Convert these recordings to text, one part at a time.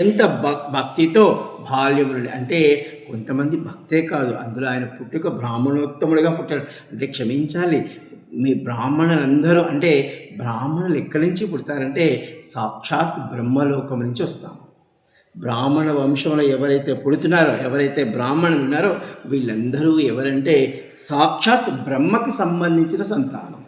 ఎంత భక్ భక్తితో బాల్యం అంటే కొంతమంది భక్తే కాదు అందులో ఆయన పుట్టుక బ్రాహ్మణోత్తముడిగా పుట్టాడు. అంటే క్షమించాలి మీ బ్రాహ్మణులందరూ అంటే బ్రాహ్మణులు ఎక్కడి నుంచి పుడతారంటే సాక్షాత్ బ్రహ్మలోకం నుంచి వస్తాం. బ్రాహ్మణ వంశంలో ఎవరైతే పుడుతున్నారో ఎవరైతే బ్రాహ్మణులు ఉన్నారో వీళ్ళందరూ ఎవరంటే సాక్షాత్ బ్రహ్మకి సంబంధించిన సంతానం.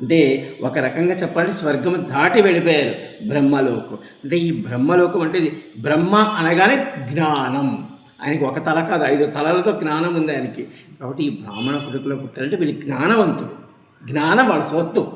అంటే ఒక రకంగా చెప్పాలంటే స్వర్గం దాటి వెళ్ళిపోయారు బ్రహ్మలోకం. అంటే ఈ బ్రహ్మలోకం అంటే ఇది బ్రహ్మ అనగానే జ్ఞానం. ఆయనకి ఒక తల కాదు ఐదు తలలతో జ్ఞానం ఉంది ఆయనకి. కాబట్టి ఈ బ్రాహ్మణ పుట్టుకలో పుట్టారంటే వీళ్ళు జ్ఞానవంతుడు జ్ఞానం వాళ్ళ సొత్తు.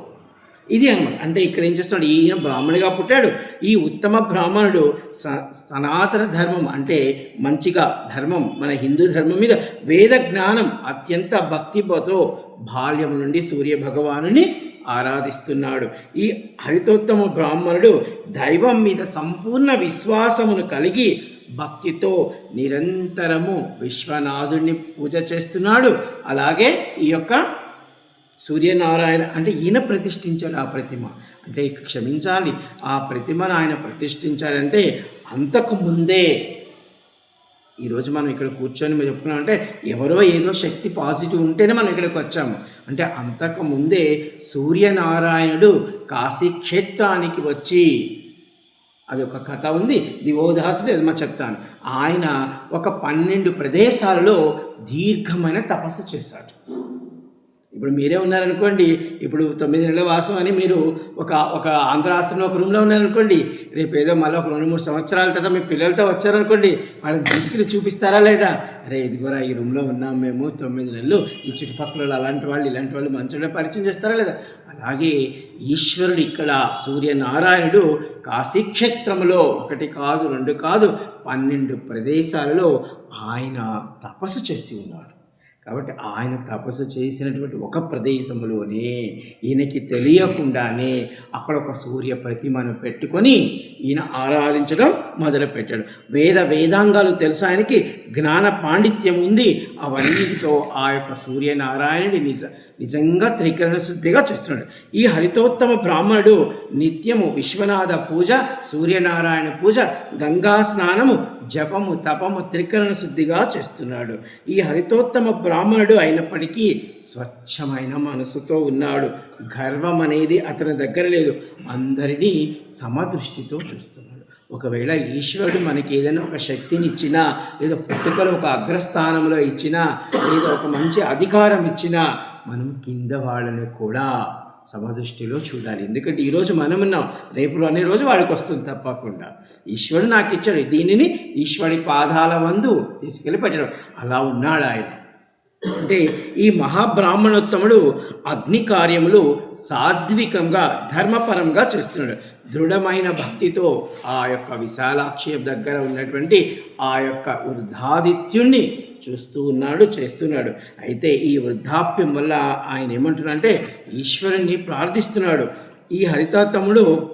ఇది అనమాట. అంటే ఇక్కడ ఏం చేస్తున్నాడు? ఈయన బ్రాహ్మణుడిగా పుట్టాడు. ఈ ఉత్తమ బ్రాహ్మణుడు స సనాతన ధర్మం అంటే మంచిగా ధర్మం మన హిందూ ధర్మం మీద వేద జ్ఞానం అత్యంత భక్తితో బాల్యం నుండి సూర్య భగవానుని ఆరాధిస్తున్నాడు. ఈ హరితోత్తమ బ్రాహ్మణుడు దైవం మీద సంపూర్ణ విశ్వాసమును కలిగి భక్తితో నిరంతరము విశ్వనాథుడిని పూజ చేస్తున్నాడు. అలాగే ఈ యొక్క సూర్యనారాయణ అంటే ఈయన ప్రతిష్ఠించాడు ఆ ప్రతిమ. అంటే ఇక క్షమించాలి ఆ ప్రతిమను ఆయన ప్రతిష్ఠించాలంటే అంతకు ముందే ఈరోజు మనం ఇక్కడ కూర్చొని మేము చెప్పుకున్నాం అంటే ఎవరో ఏదో శక్తి పాజిటివ్ ఉంటేనే మనం ఇక్కడికి వచ్చాము. అంటే అంతకు ముందే సూర్యనారాయణుడు కాశీ క్షేత్రానికి వచ్చి అది ఒక కథ ఉంది. దివోదాసుది అది మా చెప్తాను. ఆయన ఒక పన్నెండు ప్రదేశాలలో దీర్ఘమైన తపస్సు చేశాడు. ఇప్పుడు మీరే ఉన్నారనుకోండి ఇప్పుడు తొమ్మిది నెలల వాసం అని మీరు ఒక ఒక ఆంధ్ర ఆశ్రమంలో ఒక రూమ్లో ఉన్నారనుకోండి రేపు ఏదో మళ్ళీ ఒక రెండు మూడు సంవత్సరాల తర్వాత మీ పిల్లలతో వచ్చారనుకోండి వాళ్ళని తీసుకెళ్ళి చూపిస్తారా లేదా? అరే ఇదిగోరా ఈ రూమ్లో ఉన్నాం మేము తొమ్మిది నెలలు ఈ చుట్టుపక్కల అలాంటి వాళ్ళు ఇలాంటి వాళ్ళు మంచిగా పరిచయం చేస్తారా లేదా? అలాగే ఈశ్వరుడు ఇక్కడ సూర్యనారాయణుడు కాశీక్షేత్రంలో ఒకటి కాదు రెండు కాదు పన్నెండు ప్రదేశాలలో ఆయన తపస్సు చేసి ఉన్నాడు. కాబట్టి ఆయన తపస్సు చేసినటువంటి ఒక ప్రదేశంలోనే ఈయనకి తెలియకుండానే అక్కడ ఒక సూర్య ప్రతిమను పెట్టుకొని ఈయన ఆరాధించడం మొదలుపెట్టాడు. వేద వేదాంగాలు తెలుసు ఆయనకి జ్ఞాన పాండిత్యం ఉంది. అవన్నీతో ఆ యొక్క సూర్యనారాయణుడి నిజ నిజంగా త్రికరణ శుద్ధిగా చేస్తున్నాడు. ఈ హరితోత్తమ బ్రాహ్మణుడు నిత్యము విశ్వనాథ పూజ సూర్యనారాయణ పూజ గంగా స్నానము జపము తపము త్రికరణ శుద్ధిగా చేస్తున్నాడు. ఈ హరితోత్తమ బ్రాహ్మణుడు అయినప్పటికీ స్వచ్ఛమైన మనసుతో ఉన్నాడు. గర్వం అనేది అతని దగ్గర లేదు. అందరినీ సమదృష్టితో చూస్తున్నాడు. ఒకవేళ ఈశ్వరుడు మనకి ఏదైనా ఒక శక్తిని ఇచ్చినా లేదా పుట్టుకలో ఒక అగ్రస్థానంలో ఇచ్చినా లేదా ఒక మంచి అధికారం ఇచ్చినా మనం కింద వాళ్ళని కూడా సమదృష్టిలో చూడాలి. ఎందుకంటే ఈరోజు మనం ఉన్నాం. రేపు అనే రోజు వాడికి వస్తుంది తప్పకుండా. ఈశ్వరుడు నాకు ఇచ్చాడు దీనిని ఈశ్వరుడి పాదాల వందు తీసుకెళ్ళి పెట్టాడు. అలా ఉన్నాడు ఆయన. అంటే ఈ మహాబ్రాహ్మణోత్తముడు అగ్ని కార్యములు సాత్వికంగా ధర్మపరంగా చేస్తున్నాడు. దృఢమైన భక్తితో ఆ యొక్క విశాలాక్షి దగ్గర ఉన్నటువంటి ఆ యొక్క వృద్ధాదిత్యుణ్ణి చూస్తూ ఉన్నాడు చేస్తున్నాడు. అయితే ఈ వృద్ధాప్యం వల్ల ఆయన ఏమంటున్నాడంటే ఈశ్వరుణ్ణి ప్రార్థిస్తున్నాడు. ఈ హరితాతముడు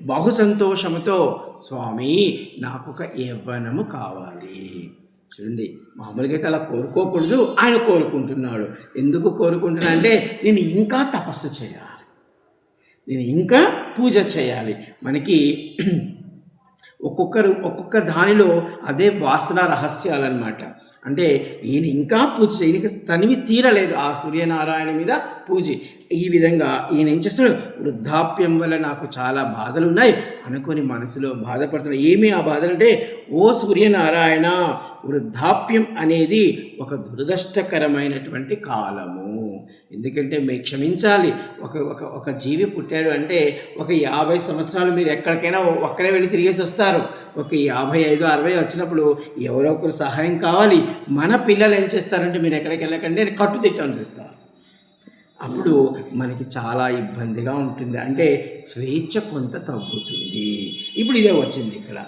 బహు సంతోషముతో స్వామి నాకు ఒక యవ్వనము కావాలి. చూడండి మామూలుగా అయితే అలా కోరుకోకూడదు ఆయన కోరుకుంటున్నాడు. ఎందుకు కోరుకుంటున్నా అంటే నేను ఇంకా తపస్సు చేయాలి. నేను ఇంకా పూజ చేయాలి. మనకి ఒక్కొక్కరు ఒక్కొక్క దానిలో అదే వాసన రహస్యాలన్నమాట. అంటే ఈయన ఇంకా పూజ ఈయనకి తనివి తీరలేదు ఆ సూర్యనారాయణ మీద పూజ. ఈ విధంగా ఈయన ఏం చేస్తాడు? వృద్ధాప్యం వల్ల నాకు చాలా బాధలు ఉన్నాయి అనుకొని మనసులో బాధపడుతున్నాడు. ఏమి ఆ బాధలు అంటే ఓ సూర్యనారాయణ వృద్ధాప్యం అనేది ఒక దురదృష్టకరమైనటువంటి కాలము. ఎందుకంటే మీరు క్షమించాలి. ఒక ఒక ఒక జీవి పుట్టాడు అంటే ఒక యాభై సంవత్సరాలు మీరు ఎక్కడికైనా ఒక్కరే వెళ్ళి తిరిగేసి వస్తారు. ఒక యాభై ఐదు అరవై వచ్చినప్పుడు ఎవరో ఒకరు సహాయం కావాలి. మన పిల్లలు ఏం చేస్తారంటే మీరు ఎక్కడికి వెళ్ళకండి కట్టు కట్టుదిట్టం చేస్తారు. అప్పుడు మనకి చాలా ఇబ్బందిగా ఉంటుంది. అంటే స్వేచ్ఛ కొంత తగ్గుతుంది. ఇప్పుడు ఇదే వచ్చింది ఇక్కడ.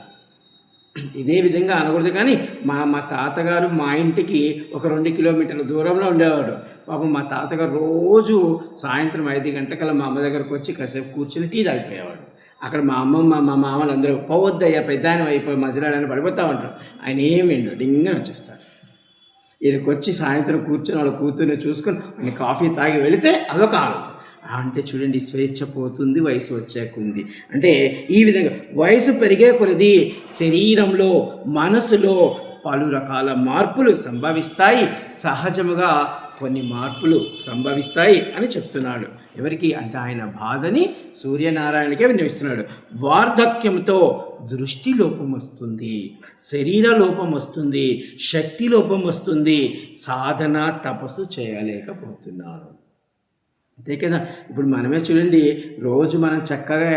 ఇదే విధంగా అనకూడదు కానీ మా మా తాతగారు మా ఇంటికి ఒక రెండు కిలోమీటర్ల దూరంలో ఉండేవాడు. పాపం మా తాతగారు రోజు సాయంత్రం ఐదు గంటకల్లా మా అమ్మ దగ్గరకు వచ్చి కాసేపు కూర్చుని టీ తాగిపోయేవాడు. అక్కడ మా అమ్మమ్మ మా మామలు అందరూ పోవద్దయ్యా పెద్ద ఆయన అయిపోయి మధ్యలో పడిపోతా ఉంటారు. ఆయన ఏం విండు డింగని వచ్చేస్తాడు. ఈయనకు వచ్చి సాయంత్రం కూర్చొని వాళ్ళ కూతుర్ని చూసుకొని ఆయన కాఫీ తాగి వెళితే అదొక ఆనందం. అంటే చూడండి స్వేచ్ఛ పోతుంది వయసు వచ్చాకుంది. అంటే ఈ విధంగా వయసు పెరిగే కొలది శరీరంలో మనసులో పలు రకాల మార్పులు సంభవిస్తాయి. సహజముగా కొన్ని మార్పులు సంభవిస్తాయి అని చెప్తున్నాడు. ఎవరికి? అంటే ఆయన బాధని సూర్యనారాయణకే విన్నవిస్తున్నాడు. వార్ధక్యంతో దృష్టి లోపం వస్తుంది శరీర లోపం వస్తుంది శక్తి లోపం వస్తుంది సాధన తపస్సు చేయలేకపోతున్నాను. అంతే కదా? ఇప్పుడు మనమే చూడండి రోజు మనం చక్కగా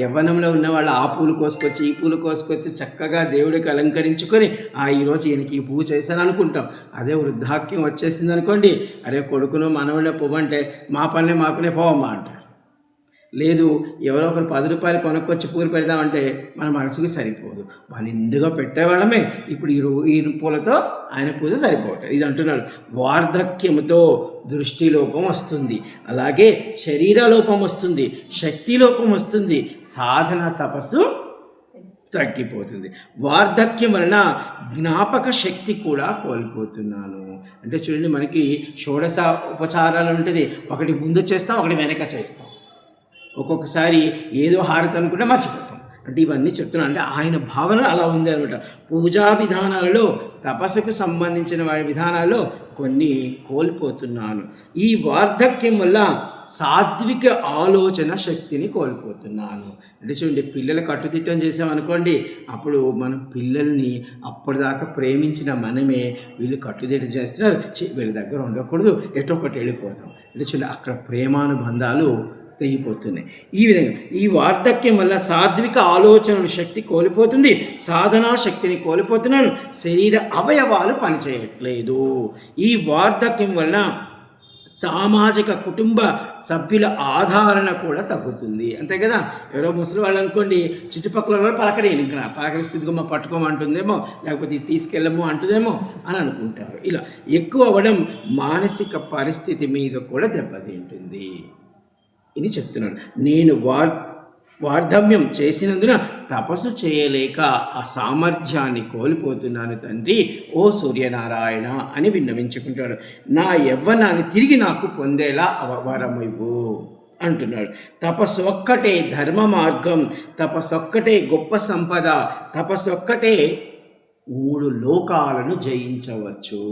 యవ్వనంలో ఉన్న వాళ్ళు ఆ పూలు కోసుకొచ్చి ఈ పూలు కోసుకొచ్చి చక్కగా దేవుడికి అలంకరించుకొని ఆ ఈరోజు ఈయనకి ఈ పువ్వు చేశాను అనుకుంటాం అదే వృద్ధాక్యం వచ్చేసింది అనుకోండి అరే కొడుకును మనవడే పువ్వంటే మా పనులే మాకునే పోవమ్మా అంటారు లేదు ఎవరో ఒకరు పది రూపాయలు కొనుక్కొచ్చి పూలు పెడదామంటే మన మనసుకి సరిపోదు. వాళ్ళు నిండుగా పెట్టేవాళ్ళమే. ఇప్పుడు ఈ రూ ఈ పూలతో ఆయన పూజ సరిపోవటం. ఇది అంటున్నాడు వార్ధక్యముతో దృష్టి లోపం వస్తుంది. అలాగే శరీర లోపం వస్తుంది. శక్తి లోపం వస్తుంది. సాధన తపస్సు తగ్గిపోతుంది. వార్ధక్యం వలన జ్ఞాపక శక్తి కూడా కోల్పోతున్నాను. అంటే చూడండి మనకి షోడశ ఉపచారాలు ఉంటుంది. ఒకటి ముందు చేస్తాం ఒకటి వెనక చేస్తాం. ఒక్కొక్కసారి ఏదో హారతి అనుకుంటే మర్చిపోతాం. అంటే ఇవన్నీ చెప్తున్నాను అంటే ఆయన భావన అలా ఉంది అనమాట పూజా విధానాలలో తపస్సుకు సంబంధించిన వారి విధానాల్లో కొన్ని కోల్పోతున్నాను. ఈ వార్ధక్యం వల్ల సాత్విక ఆలోచన శక్తిని కోల్పోతున్నాను. అంటే చూడండి పిల్లలు కట్టుదిట్టం చేసామనుకోండి అప్పుడు మనం పిల్లల్ని అప్పటిదాకా ప్రేమించిన మనమే వీళ్ళు కట్టుదిట్టం చేస్తున్నారు. వీళ్ళ దగ్గర ఉండకూడదు ఎటు ఒకటి వెళ్ళిపోతాం. అంటే చూడండి అక్కడ ప్రేమానుబంధాలు తెగిపోతున్నాయి ఈ విధంగా ఈ వార్ధక్యం వల్ల సాత్విక ఆలోచనల శక్తి కోల్పోతుంది సాధనా శక్తిని కోల్పోతున్నాను శరీర అవయవాలు పనిచేయట్లేదు. ఈ వార్ధక్యం వలన సామాజిక కుటుంబ సభ్యుల ఆధారణ కూడా తగ్గుతుంది. అంతే కదా? ఎవరో ముసలి వాళ్ళు అనుకోండి చుట్టుపక్కల వాళ్ళు పలకరేయను ఇంకా పలకరిస్తే ఇదిగో పట్టుకోమంటుందేమో లేకపోతే ఇది తీసుకెళ్ళము అంటుందేమో అని అనుకుంటారు. ఇలా ఎక్కువ అవ్వడం మానసిక పరిస్థితి మీద కూడా దెబ్బతింటుంది. ఇది చెప్తున్నాడు. నేను వార్ వార్ధమ్యం చేసినందున తపస్సు చేయలేక ఆ సామర్థ్యాన్ని కోల్పోతున్నాను తండ్రి ఓ సూర్యనారాయణ అని విన్నవించుకుంటాడు. నా యవ్వనాన్ని తిరిగి నాకు పొందేలా అవవరమివ్వు అంటున్నాడు. తపస్సు ఒక్కటే ధర్మ మార్గం తపస్సు ఒక్కటే గొప్ప సంపద తపస్సు ఒక్కటే మూడు లోకాలను జయించవచ్చు.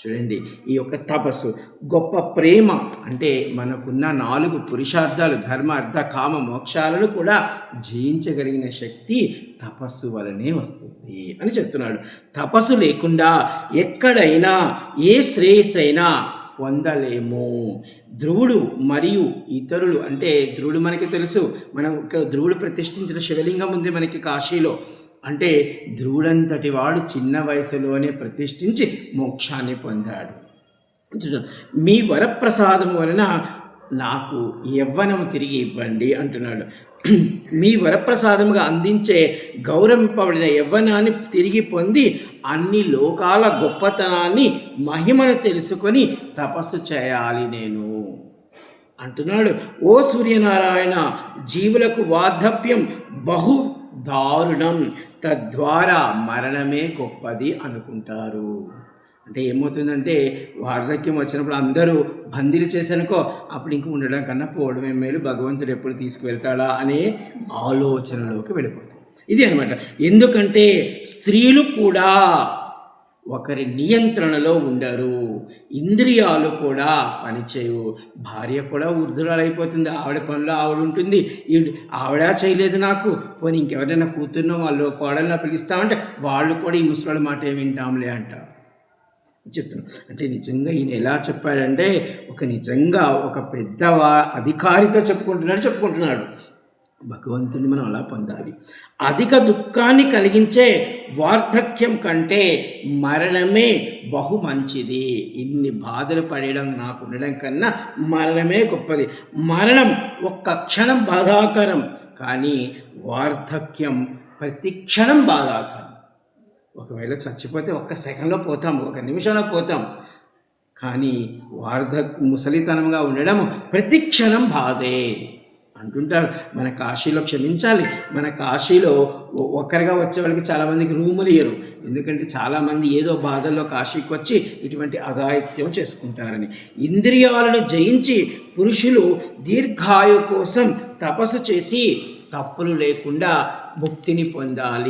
చూడండి. ఈ యొక్క తపస్సు గొప్ప ప్రేమ అంటే మనకున్న నాలుగు పురుషార్థాలు ధర్మ అర్థ కామ మోక్షాలను కూడా జయించగలిగిన శక్తి తపస్సు వలనే వస్తుంది అని చెప్తున్నాడు. తపస్సు లేకుండా ఎక్కడైనా ఏ శ్రేయస్సైనా పొందలేము. ధ్రువుడు మరియు ఇతరులు అంటే ధ్రువుడు మనకి తెలుసు. మనం ఇక్కడ ధ్రువుడు ప్రతిష్ఠించిన శివలింగం ఉంది మనకి కాశీలో. అంటే ధ్రువుడంతటి వాడు చిన్న వయసులోనే ప్రతిష్ఠించి మోక్షాన్ని పొందాడు. మీ వరప్రసాదం వలన నాకు యవ్వనం తిరిగి ఇవ్వండి అంటున్నాడు. మీ వరప్రసాదముగా అందించే గౌరవింపబడిన యవ్వనాన్ని తిరిగి పొంది అన్ని లోకాల గొప్పతనాన్ని మహిమను తెలుసుకొని తపస్సు చేయాలి నేను అంటున్నాడు. ఓ సూర్యనారాయణ జీవులకు వార్ధప్యం బహు దారుణం. తద్వారా మరణమే గొప్పది అనుకుంటారు. అంటే ఏమవుతుందంటే వార్ధక్యం వచ్చినప్పుడు అందరూ బందీలు చేశానుకో అప్పుడు ఇంక ఉండడం కన్నా పోవడమే మేలు. భగవంతుడు ఎప్పుడు తీసుకువెళ్తాడా అనే ఆలోచనలోకి వెళ్ళిపోతాం. ఇది అనమాట ఎందుకంటే స్త్రీలు కూడా ఒకరి నియంత్రణలో ఉండరు. ఇంద్రియాలు కూడా పనిచేయవు. భార్య కూడా వృద్ధురాలైపోతుంది. ఆవిడ పనిలో ఆవిడ ఉంటుంది ఆవిడ చేయలేదు నాకు. పోనీ ఇంకెవరైనా కూతుర్నో వాళ్ళు కోడల్లా పిలుస్తామంటే వాళ్ళు కూడా ఈ ముసలాళ్ళ మాట ఏం వింటాంలే అంటారు చెప్తున్నాం. అంటే నిజంగా ఈయన ఎలా చెప్పాడంటే ఒక నిజంగా ఒక పెద్ద అధికారితో చెప్పుకుంటున్నాడు చెప్పుకుంటున్నాడు. భగవంతుని మనం అలా పొందాలి. అధిక దుఃఖాన్ని కలిగించే వార్ధక్యం కంటే మరణమే బహు మంచిది. ఇన్ని బాధలు పడడం నాకు ఉండడం కన్నా మరణమే గొప్పది. మరణం ఒక్క క్షణం బాధాకరం కానీ వార్ధక్యం ప్రతి క్షణం బాధాకరం. ఒకవేళ చచ్చిపోతే ఒక్క సెకండ్లో పోతాం ఒక నిమిషంలో పోతాం కానీ వార్ధ ముసలితనంగా ఉండడం ప్రతి క్షణం బాధే. అంటుంటారు. మన కాశీలో క్షమించాలి. మన కాశీలో ఒ- ఒక్కరిగా వచ్చే వాళ్ళకి చాలామందికి రూములు ఇయ్యరు. ఎందుకంటే చాలామంది ఏదో బాధల్లో కాశీకి వచ్చి ఇటువంటి అఘాయిత్యం చేసుకుంటారని. ఇంద్రియాలను జయించి పురుషులు దీర్ఘాయు కోసం తపస్సు చేసి తప్పులు లేకుండా ముక్తిని పొందాలి.